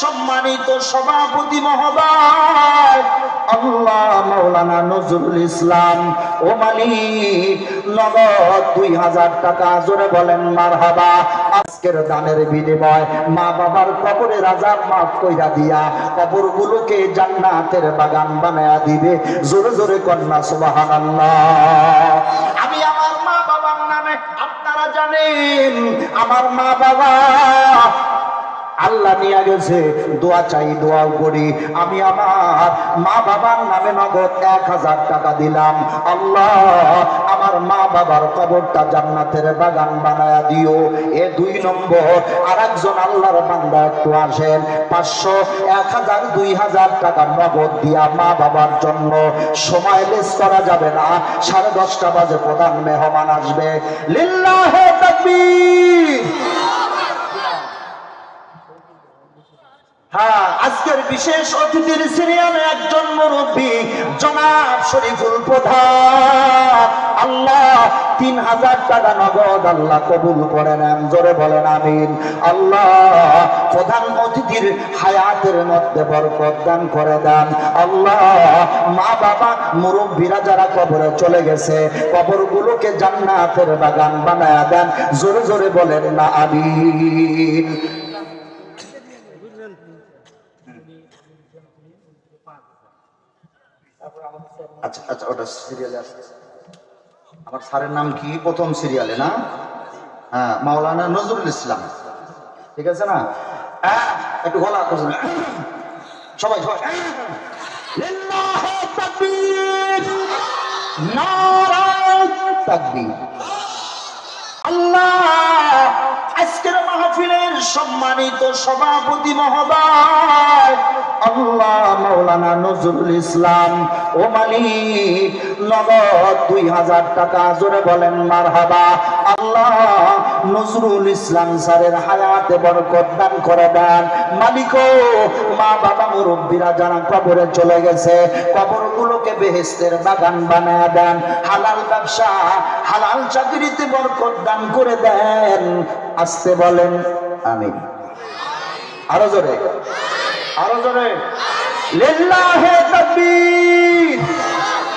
সম্মানিত সভাপতি মহোদয়, আল্লাহ মাওলানা নজরুল ইসলাম ও মালিক, নগদ দুই হাজার টাকা জোরে বলেন, মারহাবা। আজকের দানের বিনিময় মা বাবার কবরে রাজা মাফ কইরা দিয়া কবরগুলোকে জান্নাতের বাগান বানায়া দিবে। জোরে জোরে কন্যা, সুবহানাল্লাহ। আমি আমার মা বাবার নামে, আপনারা জানেন, আমার মা বাবা আল্লাহ নিয়ে গেছে, দোয়া চাই, দোয়াও করি। আমি আমার মা বাবার নামে নগদ এক হাজার টাকা দিলাম। আল্লাহ, আমার মা বাবার কবরটা জান্নাতের বাগান বানায়া দিও। এ দুই নম্বর আর একজন আল্লাহর বান্দা একটু আসেন। পাঁচশো, এক হাজার, দুই হাজার টাকা নগদ দিয়া মা বাবার জন্য। সময় লেস করা যাবে না, সাড়ে দশটা বাজে প্রধান মেহমান আসবে। লিল্লাহে তাকবীর। হ্যাঁ আজকের বিশেষ অতিথির একজন মুরব্বী জনাব শরীফুল প্রধান। আল্লাহ, তিন হাজার টাকা নগদ আল্লাহ কবুল করে নেন, জোরে বলেন আমিন। আল্লাহ, প্রধান অতিথির হায়াতের মধ্যে বরকত দান করে দেন। আল্লাহ, মা বাবা, মুরব্বীরা যারা কবরে চলে গেছে, কবরগুলোকে জান্নাতের বাগান বানায়া দেন, জোরে জোরে বলেন না আমিন। আচ্ছা আচ্ছা ওটা সিরিয়ালে আসছে আমার স্যারের নাম কি? প্রথম সিরিয়ালে না? হ্যাঁ মাওলানা নজরুল ইসলাম। ঠিক আছে না? একটু গলা সবাই সবাই। তাকবীর। আল্লাহ সম্মানিত সভাপতি মহোদয়, আল্লাহ মাওলানা নজরুল ইসলাম ও নগদ দুই হাজার টাকা, জোরে বলেন মারহাবা, আল্লাহ নজরুল ইসলাম স্যারের হায়াতে বরকত দান করে দেন। মালিক মা বাবা মুরব্বীরা যারা কবরে চলে গেছে কবরগুলোকে বেহেস্তের বাগান বানায় দেন, হালাল ব্যবসা, হালাল চাকরিতে বরকত দান করে দেন। আসতে বলেন আমি আরও জোরে আরও জোরে। লিল্লাহে তাকবীর।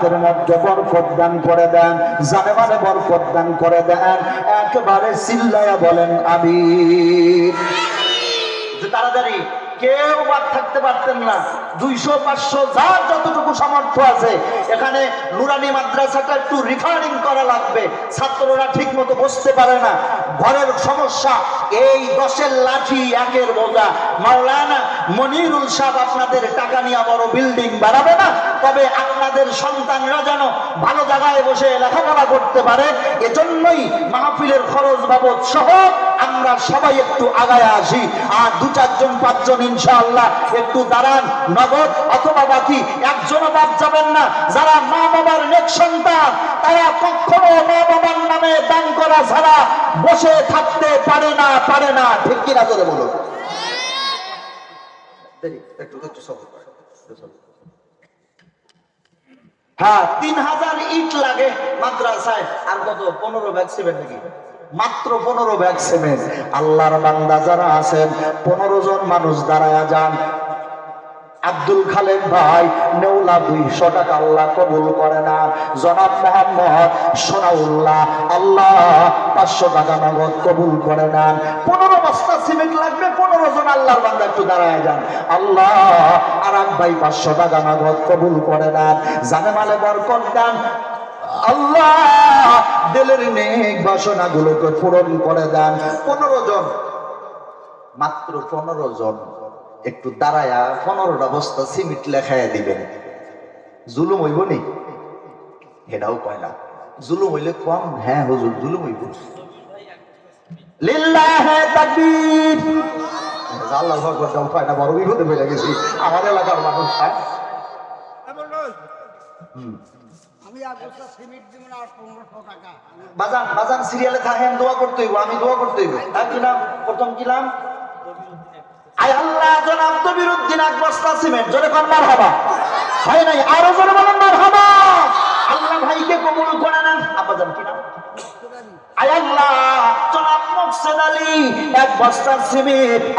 হায়াতের মধ্যে বরকত দান করে দেন জানে মানে বরকত দান করে দেন, একবারে চিল্লায়া বলেন আমি তাড়াতাড়ি, কেউ বাদ থাকতে পারতেন না। দুইশো, পাঁচশো, যার যতটুকু সামর্থ্য আছে, এখানে নুরানি মাদ্রাসাটা একটু রিফারিং করা লাগবে। ছাত্ররা ঠিক মতো বসতে পারে না। ঘরের সমস্যা, এই দশের লাঠি একের বোঝা। মাওলানা মনিরুল সাহেব আপনাদের টাকা নিয়ে বড় বিল্ডিং বাড়াবে না? তবে আপনাদের সন্তানরা যেন ভালো জায়গায় বসে লেখাপড়া করতে পারে, এজন্যই মাহফিলের খরচ বাবদ সহ আমরা সবাই একটু আগায় আসি। আর দু চারজন পাঁচজন, ইনশাআল্লাহ একটু দাঁড়ান নগদ অথবা বাকি একজনও বাদ যাবেন না। যারা মা বাবার নেক সন্তান, তারা কখনো মা বাবার নামে দান করা ছাড়া বসে থাকতে পারে না পারে না। ঠিক কিনা করে বলো। হ্যাঁ তিন হাজার ইট লাগে মাদ্রাসায়। আর কত? পনেরো ব্যাগ নাকি? মাত্র পনেরো ব্যাগ সিমেন্ট আল্লাহর বান্দা যারা আছেন, পনেরো জন মানুষ দাঁড়ায় যান। আব্দুল খালেক ভাই নেউলা দুইশো টাকা আল্লাহ কবুল করে না। জনাব মোহাম্মদ সোনাউল্লাহ, আল্লাহ পাঁচশো টাকা নগদ কবুল করে নেন পনেরো বস্তা সিমেন্ট লাগবে, পনেরো জন আল্লাহর বান্দা একটু দাঁড়ায় যান। আল্লাহ আর এক ভাই পাঁচশো টাকা নগদ কবুল করে না। জানে মালে বরকত দেন। আল্লাহ দিলের নেক বাসনা গুলোকে পূরণ করে দেন। পনেরো জন, মাত্র পনেরো জন একটু দাঁড়ায়া পনেরোটা বস্তা সিমেন্ট লেখায় দিবেন। জুলুম হইব নি? এটাও কয় না। জুলুম হইলে কম। হ্যাঁ হুজুর, জুলুম হইব। না আমার এলাকার সিরিয়ালে দোয়া করতে হইব, আমি দোয়া করতে হইব। তার কি নাম? প্রথম কি নাম? আল্লাহ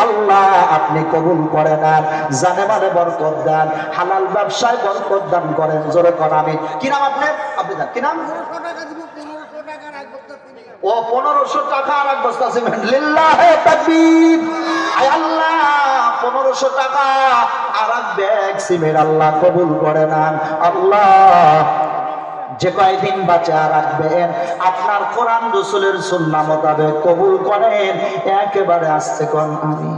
আল্লাহ আপনি কবুল করে নেন, জানে মানে বরকত দেন, হালাল ব্যবসায় বরকত দান করেন। জোরে কর আমি কি নাম আপনি জান, কি নাম? ও, পনেরোশো টাকা আর এক বস্তা সিমেন্ট লিল্লাহে তাকবীর। পনেরোশো টাকা। আর এক ব্যাগ সিমেন্ট আল্লাহ কবুল করে নেন। আল্লাহ, যে কয়দিন বাঁচা রাখবেন আপনার কোরআন রসুলের সুন্না মোতাবেক কবুল করেন। একেবারে আসতে কোন আমি।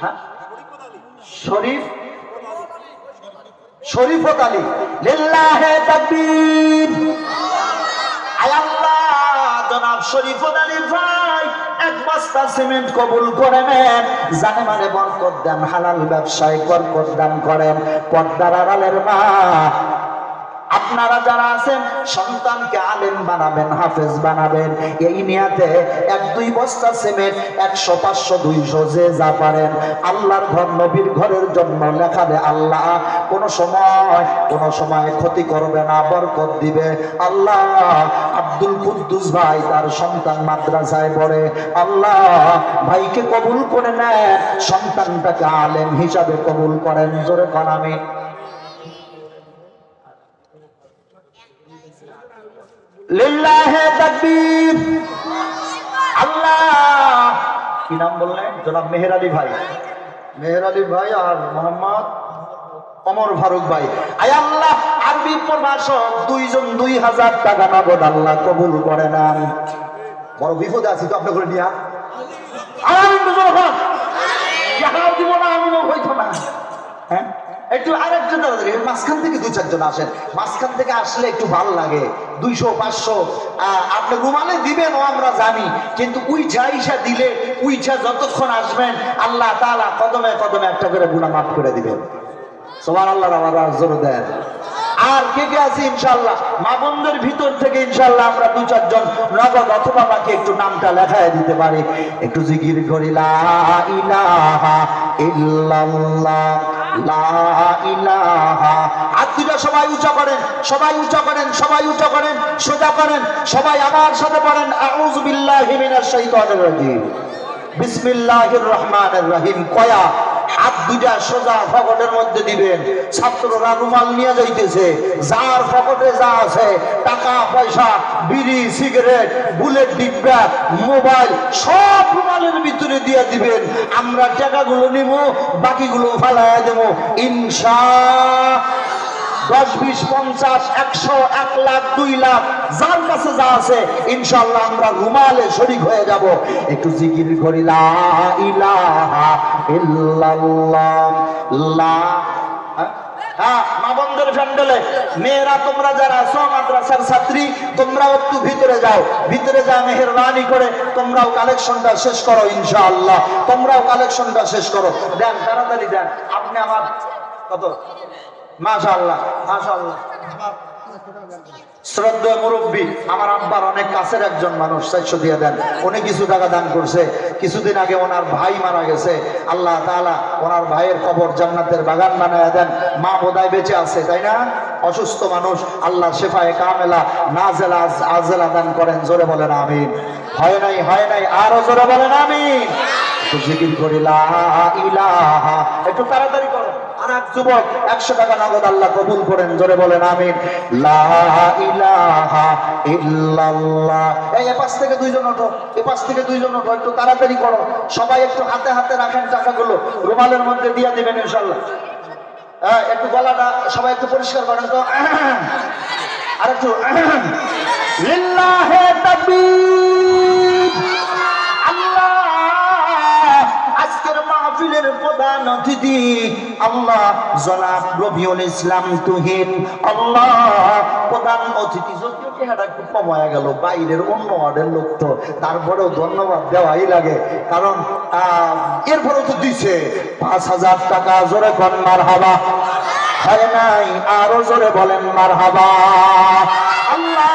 হ্যাঁ? শরীফ? শরীফত আলী। লিল্লাহে তাকবীর। আল্লাহ, জনাব শরীফত আলী ভাই। এক বস্তা সিমেন্ট কবুল করে নেন। জানে মানে বরকত দেন, হালাল ব্যবসায় বরকত দান করেন। পদ্মার আড়ালের মা আপনারা যারা আছেন, সন্তানকে আলেম বানাবেন, হাফেজ বানাবেন। এই নিয়াতে এক, দুই বস্তা সিমেন্ট, একশো, পাঁচশো, দুইশো, যে যা পারেন। আল্লাহর ঘর নবীর ঘরের জন্য লেখাবে আল্লাহ কোন সময় কোন সময় ক্ষতি করবে না, বরকত দিবে। আল্লাহ আব্দুল কুদ্দুস ভাই তার সন্তান মাদ্রাসায় পড়ে। আল্লাহ ভাইকে কবুল করে নেন সন্তানটাকে আলেম হিসাবে কবুল করেন। জোরে কন আমি লিল্লাহে তাকবীর। আল্লাহ। কি নাম বললেন? জনাব মেহের আলী ভাই। মেহের আলী ভাই আর মোহাম্মদ অমর ফারুক ভাই। আয় আল্লাহ আরবি প্রভাষক দুইজন দুই হাজার টাকা নগদ আল্লাহ কবুল করে নেন। বড় বিপদে আছি তো আপনার করে নিয়া আমি তো যখন দিব না আমি হইতো না। একটু আরেকজন মাঝখান থেকে দুই চারজন আসেন। মাঝখান থেকে আসলে একটু ভালো লাগে। দুইশো, পাঁচশো আপনি রুমালে দিবেন ও আমরা জানি। কিন্তু উইছা ইসা দিলে উইছা যতক্ষণ আসবেন, আল্লাহ তালা কদমে কদমে একটা করে গুণা মাফ করে দিবেন। সবার আল্লাহ আমার জোর দেন। আর কে কে আছে ইনশাল্লাহ মা বোনদের ভিতর থেকে ইনশাল্লাহ আমরা দু চারজন নগদ অথবা বাকি একটু নামটা লেখায় দিতে পারি। একটু জিকির করি সবাই উঁচা করেন, সবাই উঁচা করেন, সবাই উঁচা করেন, সোজা করেন, সবাই আমার সাথে পড়েন। আউযু বিল্লাহি শাইতানির রাজিম। বিসমিল্লাহির রহমানির রহিম। কয়া হাত দুইটা সোজা মধ্যে দিবেন। ছাত্ররা রুমাল নিয়ে যাইতেছে। যার পকেটে যা আছে, টাকা, পয়সা, বিড়ি, সিগারেট, বুলেট, ডিব্বা, মোবাইল, সব রুমালের ভিতরে দিয়ে দিবেন। আমরা টাকাগুলো নিব, বাকিগুলো ফালাইয়া দেবো। ইনশা দশ, বিশ, পঞ্চাশ, একশো, এক লাখ, দুই লাখ, যার কাছে যা আছে ইনশাল্লাহ আমরা রুমালে শরিক হয়ে যাব। একটু জিকির করি, লা ইলাহা ইল্লাল্লাহ, লা হ্যাঁ? হ্যাঁ মেয়েরা তোমরা যারা আছো, মাদ্রাসার ছাত্রী, তোমরাও একটু ভিতরে যাও। ভিতরে যা মেহরবানি করে, তোমরাও কালেকশনটা শেষ করো, ইনশাআল্লাহ। তোমরাও কালেকশনটা শেষ করো। দেন, তাড়াতাড়ি দেন। আপনি আমার কত? শ্রদ্ধা মুরব্বী, আমার আব্বার অনেক কাছের একজন মানুষ, চারশো দিয়ে দেন। উনি কিছু টাকা দান করছে। কিছুদিন আগে ওনার ভাই মারা গেছে। আল্লাহ তাআলা ওনার ভাইয়ের কবর জান্নাতের বাগান বানায় দেন। মা বোধহয় বেঁচে আছে, তাই না? অসুস্থ মানুষ, আল্লাহ শেফায়ে কামেলা, নাজেলা, আজেলা দান করেন, জোরে বলেন আমিন। হয় নাই হয় নাই, আরও জোরে বলেন একটু জিকির করি, লা ইলাহা, একটু তাড়াতাড়ি করো। আর যুবক একশো টাকা নগদ আল্লাহ কবুল করেন, জোরে বলেন আমিন। এই এপাশ থেকে দুইজন ওঠো, এপাশ থেকে দুইজন ওঠো, একটু তাড়াতাড়ি করো। সবাই একটু হাতে হাতে রাখেন টাকাগুলো রুমালের মধ্যে দিয়ে দিবেন ইনশাল্লাহ। হ্যাঁ একটু গলাটা সবাই একটু পরিষ্কার করেন তো। আর একটু লিল্লাহে তাকবীর। মাহফিলের প্রধান অতিথি আল্লাহ জনাব রবিউল ইসলাম তুহিন। আল্লাহ প্রধান অতিথি যদিও চেহারা একটু কমায়া গেল বাইরের অন্য ওয়ার্ডের লোক তো তারপরেও ধন্যবাদ দেওয়াই লাগে। কারণ আহ, এরপরেও তো দিছে পাঁচ হাজার টাকা জোরে কন মার হাবা হয় নাই আরও জোরে বলেন মার হাবা আল্লাহ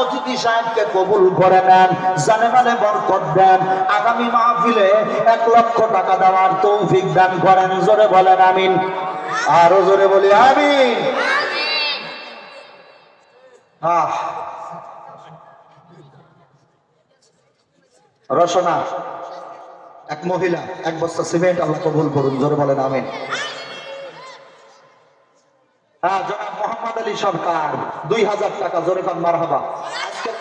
অতিথি সাহেবকে কবুল করে নেন, জানে মানে বরকত দেন, আগামী মাহফিলে এক লক্ষ টাকা দেওয়ার তৌফিক দান করেন, জোরে বলেন আমিন। আরও জোরে বলি আমিন। আহ। রসনা, এক মহিলা, এক বস্তা সিমেন্ট আল্লাহ কবুল করুন, জোরে বলেন আমিন। হ্যাঁ আলী সরকার দুই হাজার টাকা জোরে কান মারহাবা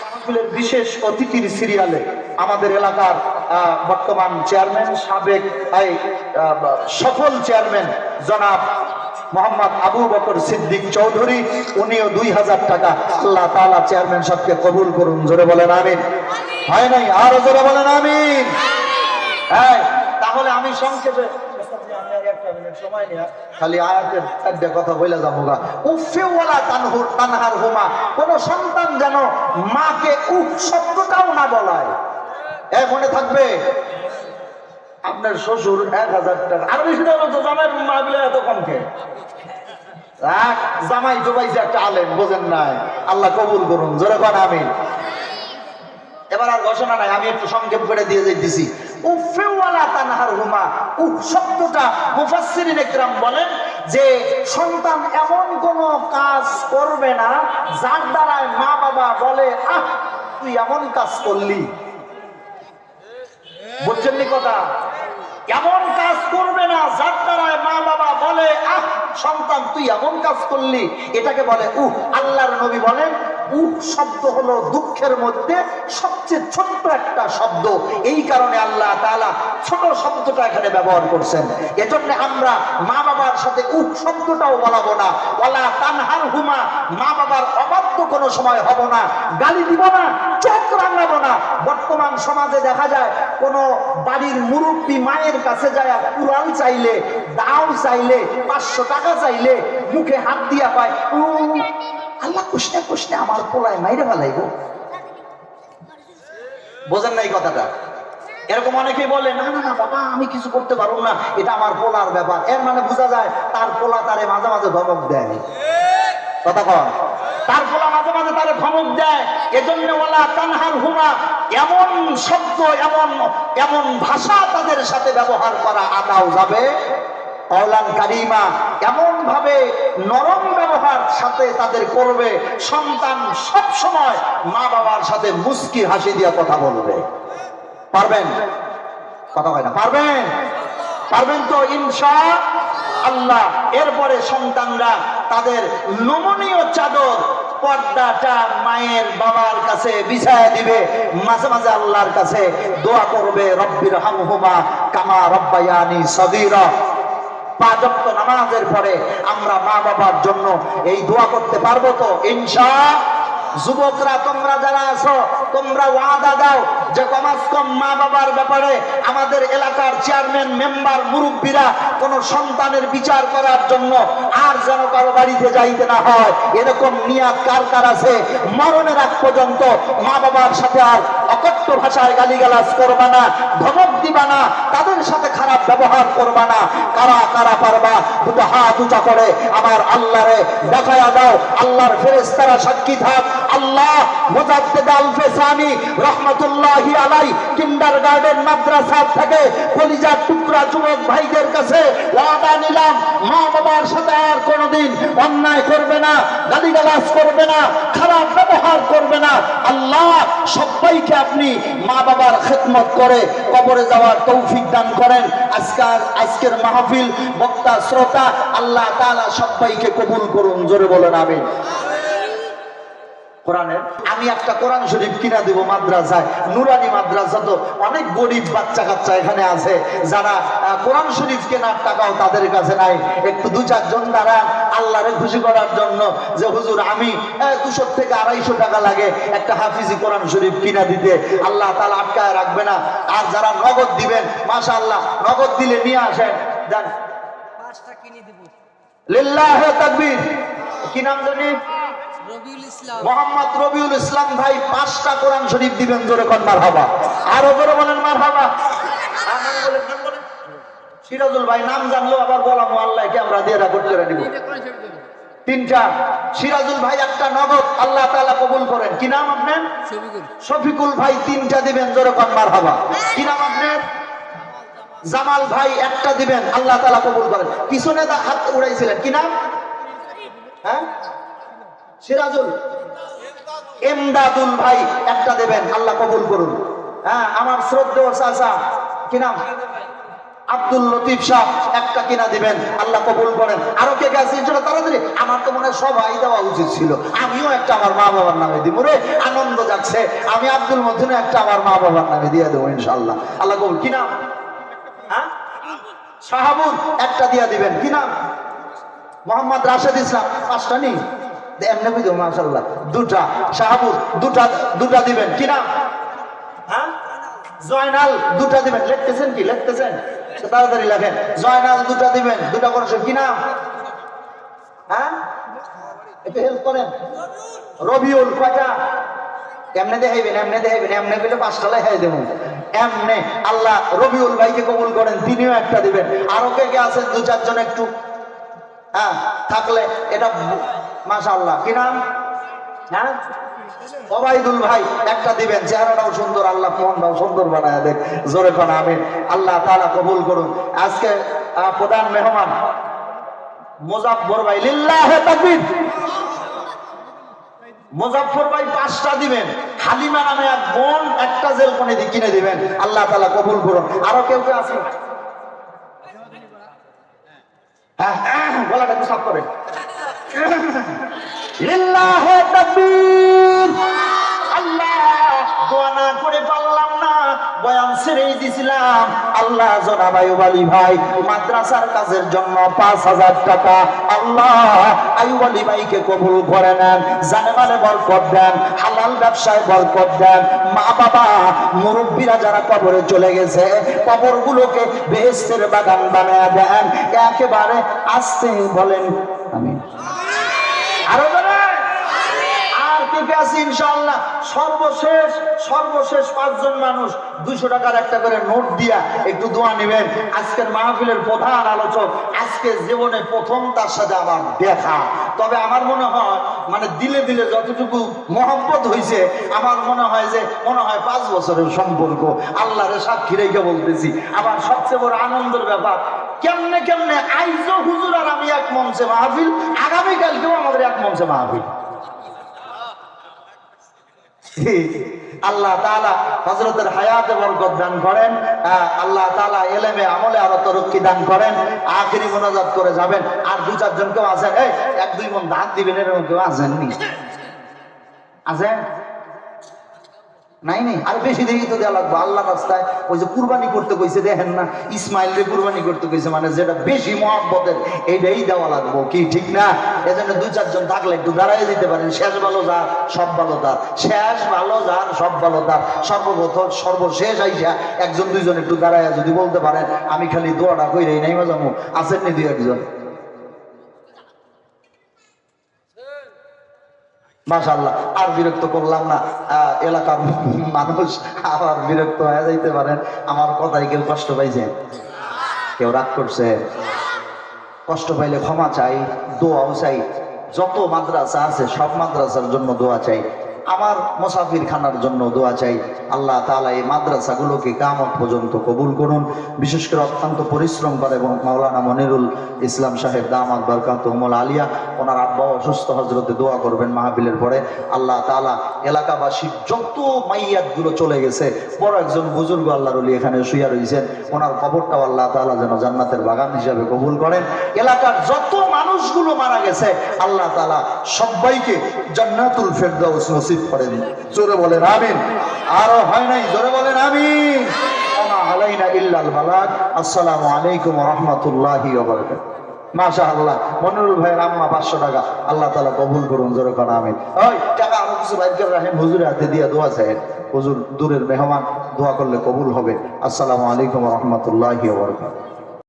মাহফিলের বিশেষ অতিথির সিরিয়ালে আমাদের এলাকার বর্তমান চেয়ারম্যান সাবেক সফল চেয়ারম্যান জনাব মোহাম্মদ আবু বকর সিদ্দিক চৌধুরী উনিও দুই হাজার টাকা আল্লাহ তাআলা চেয়ারম্যান সাহেবকে কবুল করুন জোরে বলেন আমিন। হয় নাই? আরও জোরে বলেন আমিন। হ্যাঁ তাহলে আমি সংক্ষেপে মিনিট খালি আয়াতের চারটে কথা বলে যাব গা উফেওয়ালা তানহুর, তানহার হুমা। কোন সন্তান যেন মাকে উফ শব্দটাও না বলায়। এ মনে থাকবে? আপনার শ্বশুর এক হাজার টাকা। আর বেশি দেবো তো জামাই মা এত কম খেয়ে একটা বোঝেন নাই। আল্লাহ কবুল করুন, জোরে আমিন। এবার আর ঘোষণা নাই, আমি একটু সংক্ষেপ করে দিয়ে যাইতেছি। উফেওয়ালা তানহার হুমা উফ, শব্দটা মুফাসসিরিন যে, সন্তান এমন কোন কাজ করবে না, যার দ্বারায় মা বাবা বলে, আহ, তুই এমন কাজ করলি। বুঝছেন কথা? এমন কাজ করবে না, যার দ্বারায় মা বাবা বলে, আহ, সন্তান, তুই এমন কাজ করলি। এটাকে বলে, উহ, আল্লাহর নবী বলেন উহ শব্দ হলো দুঃখের মধ্যে সবচেয়ে ছোট্ট একটা শব্দ। এই কারণে আল্লাহ তাআলা ছোট শব্দটা এখানে ব্যবহার করছেন। এজন্য আমরা মা বাবার সাথে উহ শব্দটাও বলাবো না। ওয়ালা তানহার হুমা, মা বাবার অবাধ্য কোনো সময় হব না, গালি দিব না, চোখ রাঙাবো না। বর্তমান সমাজে দেখা যায় কোন বাড়ির মুরব্বী মায়ের কাছে যায় কুড়াল চাইলে দাও চাইলে, পাঁচশো টাকা চাইলে, মুখে হাত দিয়া পায় আল্লাহ কুসনে কুসনে আমার পোলায় মাইরে ফেলাইব। বোঝেন না এই কথাটা? এরকম অনেকেই বলে, না না না, বাবা, আমি কিছু করতে পারব না, এটা আমার পোলার ব্যাপার। এর মানে বোঝা যায়, তার পোলা তারে মাঝে মাঝে ধমক দেয়। কথা কন। তার ফলে মাঝে মাঝে তারে ধমক দেয়। এজন্য ওলা তানহার হুমা, এমন শব্দ, এমন এমন ভাষা তাদের সাথে ব্যবহার করা আদাও যাবে। অলান কারিমা এমন ভাবে নরম ব্যবহার সাথে তাদের করবে। সন্তান সব সময় মা বাবার সাথে মুস্কি হাসি দিয়ে কথা বলবে। পারবেন? কথা হয় না। পারবেন? পারবেন তো ইনশা আল্লাহ। এরপরে সন্তানরা তাদের নমনীয় চাদর পর্দাটা মায়ের বাবার কাছে বিছায় দিবে। মাঝে মাঝে আল্লাহর কাছে দোয়া করবে রব্বির হামহুমা কামা রব্বায়ানি সগীরা। পাঁচ ওয়াক্ত নামাজের পরে আমরা মা বাবার জন্য এই দোয়া করতে পারব তো? ইনশা যুবকরা, তোমরা যারা আছো, তোমরা ওয়াদা দাও যে কমাস কম মা বাবার ব্যাপারে আমাদের এলাকার চেয়ারম্যান, মেম্বার, মুরব্বীরা কোন সন্তানের বিচার করার জন্য আর যেন কারও বাড়িতে যাইতে না হয়। এরকম নিয়াত কার কার আছে? মরণের আগ পর্যন্ত মা বাবার সাথে আর ভাষায় গালিগালাজ করবা না, ধমক দিবা না, তাদের সাথে খারাপ ব্যবহার করবা না। কারা কারা পারবা? দুটো হাত উঁচা করে আমার আল্লাহরে দেখায়া দাও। আল্লাহর ফেরেস্তারা সাক্ষী থাক। আল্লাহ আলাই মাদ্রাসা থেকে টুকরা যুবক ভাইদের কাছে ওয়াদা নিলাম। মা বাবার সাথে আর কোনোদিন অন্যায় করবে না করবে না, খারাপ ব্যবহার করবে না। আল্লাহ সবাইকে আপনি মা বাবার খেদমত করে কবরে যাওয়ার তৌফিক দান করেন। আজকাল আজকের মাহফিল, বক্তা, শ্রোতা, আল্লাহ তাআলা সবাইকে কবুল করুন, জোরে বলেন, আমিন। কোরআনের। আমি একটা কোরআন শরীফ কিনা দিব মাদ্রাসায়। নুরানি মাদ্রাসা তো অনেক গরিব বাচ্চা কাচ্চা এখানে আছে। যারা কোরআন শরীফ কেনার টাকাও তাদের কাছে নাই। একটু দু চারজন দাঁড়ান আল্লাহরে খুশি করার জন্য যে হুজুর আমি দুশো থেকে আড়াইশো টাকা লাগে একটা হাফিজি কোরআন শরীফ কিনা দিতে। আল্লাহ তালা আটকায় রাখবে না। আর যারা নগদ দিবেন মাশা আল্লাহ নগদ দিলে নিয়ে আসেন। দেন পাঁচটা কিনে দিব। লিল্লাহ তাকবীর। কি নাম জানি? মোহাম্মদ রবিউল ইসলাম ভাই পাঁচটা কোরআন শরীফ দিবেন জোরে কন মার হাবা আরও জোরে বলেন মার হাবা সিরাজুল ভাই নাম জানলো আবার বলাম আল্লাহকে আমরা দিয়ে রেকর্ড করে নিব। তিনটা সিরাজুল ভাই একটা নগদ আল্লাহ তাআলা কবুল করেন। কি নাম আপনার? শফিকুল। ভাই তিনটা দিবেন জোরে কন মার হাবা কি নাম আপনার? জামাল ভাই একটা দিবেন আল্লাহ তালা কবুল করেন। পিছনে হাত উড়াইছিলেন। কি নাম? হ্যাঁ? সিরাজুল। এমদাদুল ভাই, একটা দেবেন, আল্লাহ কবুল করুন। হ্যাঁ আমার শ্রদ্ধেয় আব্দুল লতিফ শাহ, একটা কিনা দিবেন, আল্লাহ কবুল করেন। আরও কে গেছে তাড়াতাড়ি? আমার তো মনে সবাই দেওয়া উচিত ছিল। আমিও একটা আমার মা বাবার নামে দিব রে, আনন্দ যাচ্ছে। আমি আব্দুল মধ্যে একটা আমার মা বাবার নামে দিয়ে দেবো ইনশাল্লাহ আল্লাহ কবুল, কি নাম? হ্যাঁ? একটা দিয়া দিবেন, কি নাম? মোহাম্মদ রাশেদ ইসলাম, পাঁচটা নেই? এমনি দুটা শাহাবুর দুটা দুটা দিবেন। কি হ্যাঁ? জয়নাল, দুটা দিবেন। কি? দিবেন। হ্যাঁ? রবিউল এমনে দেখাইবেন এমনে দেখাইবেন। এমনে পেলে পাঁচটা লেখাই দেবো। এমনে। আল্লাহ রবিউল ভাইকে কবুল করেন, তিনিও একটা দিবেন। আরও কে কে আছেন? দু চারজন একটু। হ্যাঁ থাকলে এটা মাশাল্লাহ কি নাম? হ্যাঁ? ওবাইদুল ভাই, একটা দিবেন। চেহারাটাও সুন্দর, আল্লাহ মনটাও সুন্দর বানায় দেখ জোরে কোন, আমিন। আল্লাহ তাআলা কবুল করুন। আজকে প্রধান মেহমান, মুজাফফর ভাই, লিল্লাহে তাকবীর। মুজাফফর ভাই পাঁচটা দিবেন। হালিমা নামে এক বোন, একটা জেল কোনে দিবেন। আল্লাহ তাআলা কবুল করুন। আরও কেউ কেউ আছে? করে লিল্লাহে তাকবীর। আল্লাহ না করে পারলাম না। বয়ান ছেড়েই দিছিলাম। আল্লাহ আলী ভাই, মাদ্রাসার কাজের জন্য পাঁচ হাজার টাকা। আল্লাহ আলী ভাইকে কবুল করে নেন বরকত দেন, হালাল ব্যবসায় বরকত দেন। মা বাবা, মুরব্বীরা যারা কবরে চলে গেছে, কবরগুলোকে বেহেস্তের বাগান বানায় দেন। একেবারে আসতে বলেন আমি আরও বলেন আর কে কে আছে ইনশাআল্লাহ। সর্বশেষ সর্বশেষ পাঁচজন মানুষ দুশো টাকার একটা করে নোট দিয়া একটু দোয়া নেবেন। আজকের মাহফিলের প্রধান আলোচক, আজকে জীবনে প্রথম তার সাথে আমার দেখা। তবে আমার মনে হয় মানে দিলে দিলে যতটুকু মহব্বত হয়েছে আমার মনে হয় যে, মনে হয় পাঁচ বছরের সম্পর্ক। আল্লাহরে সাক্ষী রেখে বলতেছি আবার সবচেয়ে বড় আনন্দের ব্যাপার, কেমনে কেমনে আইজ হুজুর আর আমি এক মঞ্চে মাহফিল, আগামীকালকেও আমাদের এক মঞ্চে মাহফিল। আল্লাহ তালা হযরতের হায়াতে বরকত দান করেন আহ, আল্লাহ তালা এলেমে আমলে আরও তরক্কি দান করেন আখেরি মোনাজাত করে যাবেন আর দু চারজন কেউ আছেন এই এক দুই মন ধান দিবেন এরকম কেউ আছেননি। আছেন? নাই নাই, আর বেশি দেখি তো দেওয়া লাগবে, আল্লাহ রাস্তায় ওই যে কুরবানি করতে কইছে, দেখেন না ইসমাইল রে কুরবানি করতে কইছে মানে যেটা বেশি মহাব্বতের, এইটাই দেওয়া লাগবো, কি ঠিক না? এজন্য দুই, চারজন থাকলে একটু দাঁড়াই দিতে পারেন, শেষ ভালো যার, সব ভালো তার, শেষ ভালো যার, সব ভালো তার, সর্বপ্রথম, সর্বশেষ আইসা একজন, দুইজন একটু দাঁড়াইয়া যদি বলতে পারেন, আমি খালি দোয়াটা কইরেই নাই মজামু আছেন নি দুই, একজন? মাশাল্লাহ আর বিরক্ত করলাম না। এলাকার মানুষ আবার বিরক্ত হয়ে যাইতে পারেন। আমার কথায় কেউ কষ্ট পাইছে? কেউ রাগ করছে? কষ্ট পাইলে ক্ষমা চাই, দোয়াও চাই। যত মাদ্রাসা আছে, সব মাদ্রাসার জন্য দোয়া চাই। আমার মোসাফির খানার জন্য দোয়া চাই। আল্লাহ তাআলা এই মাদ্রাসাগুলোকে কামত পর্যন্ত কবুল করুন। বিশেষ করে অত্যন্ত পরিশ্রম করে এবং মাওলানা মনিরুল ইসলাম সাহেব দামাত বরকাত আলিয়া, ওনার আব্বা অসুস্থ হজরতে দোয়া করবেন মাহবিলের পরে। আল্লাহ তাআলা এলাকাবাসীর যত মাইয়াতগুলো চলে গেছে, বড় একজন বুজুর্গ আল্লাহর অলি এখানে শুয়ে রয়েছেন ওনার কবরটাও আল্লাহ তাআলা যেন জান্নাতের বাগান হিসাবে কবুল করেন। এলাকার যত মানুষগুলো মারা গেছে, আল্লাহ তাআলা সবাইকে জান্নাতুল ফেরদাউস নসিব করেন। জোরে বলেন আমিন। আরও হয় নাই? জোরে বলেন আমিন। পাঁচশো টাকা। আল্লাহ তালা কবুল করুন ওই, টাকা হাতে দিয়ে দূরের মেহমান, দোয়া করলে কবুল হবে। আসসালামু আলাইকুম রহমতুল্লাহ